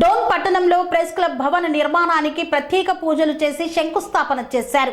డోన్ పట్టణంలో press club భవన నిర్మాణానికి ప్రత్యేక పూజలు చేసి శంకుస్థాపన చేశారు.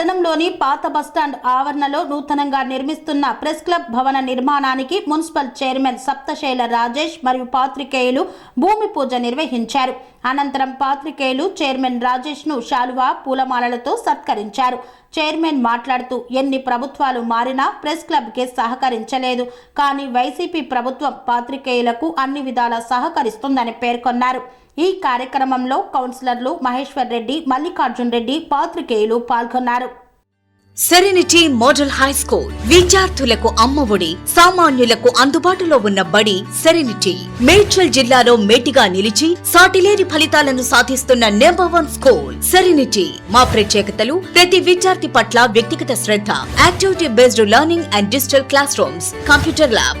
పట్టణంలోని పాత బస్టాండ్ ఆవరణలో నూతనంగా నిర్మిస్తున్న ప్రెస్ క్లబ్ భవన నిర్మాణానికి మున్సిపల్ చైర్మన్ సప్తశైల రాజేష్ మరియు పాత్రికేయులు భూమి పూజ నిర్వహించారు. అనంతరం పాత్రికేయులు చైర్మన్ రాజేష్ను శాలువా పూలమాలలతో సత్కరించారు. చైర్మన్ మాట్లాడుతూ ఎన్ని ప్రభుత్వాలు మారినా ప్రెస్ క్లబ్కి సహకరించలేదు. కానీ వైసీపీ ప్రభుత్వం పాత్రికేయులకు అన్ని విధాలా సహకరిస్తుందని పేర్కొన్నారు. ఈ కార్యక్రమంలో కౌన్సిలర్లు మహేశ్వర్ రెడ్డి మల్లికార్జున్ రెడ్డి పాత్రికేయులు పాల్గొన్నారు. సెరెనిటీ మోడల్ హై స్కూల్ విద్యార్థులకు అమ్మఒడి సామాన్యులకు అందుబాటులో ఉన్న బడి సెరెనిటీ. మేడ్చల్ జిల్లాలో మేటిగా నిలిచి సాటిలేని ఫలితాలను సాధిస్తున్న నెంబర్ వన్ స్కూల్ సెరెనిటీ. మా ప్రత్యేకతలు ప్రతి విద్యార్థి పట్ల వ్యక్తిగత శ్రద్ధ activity based learning and digital class rooms computer lab.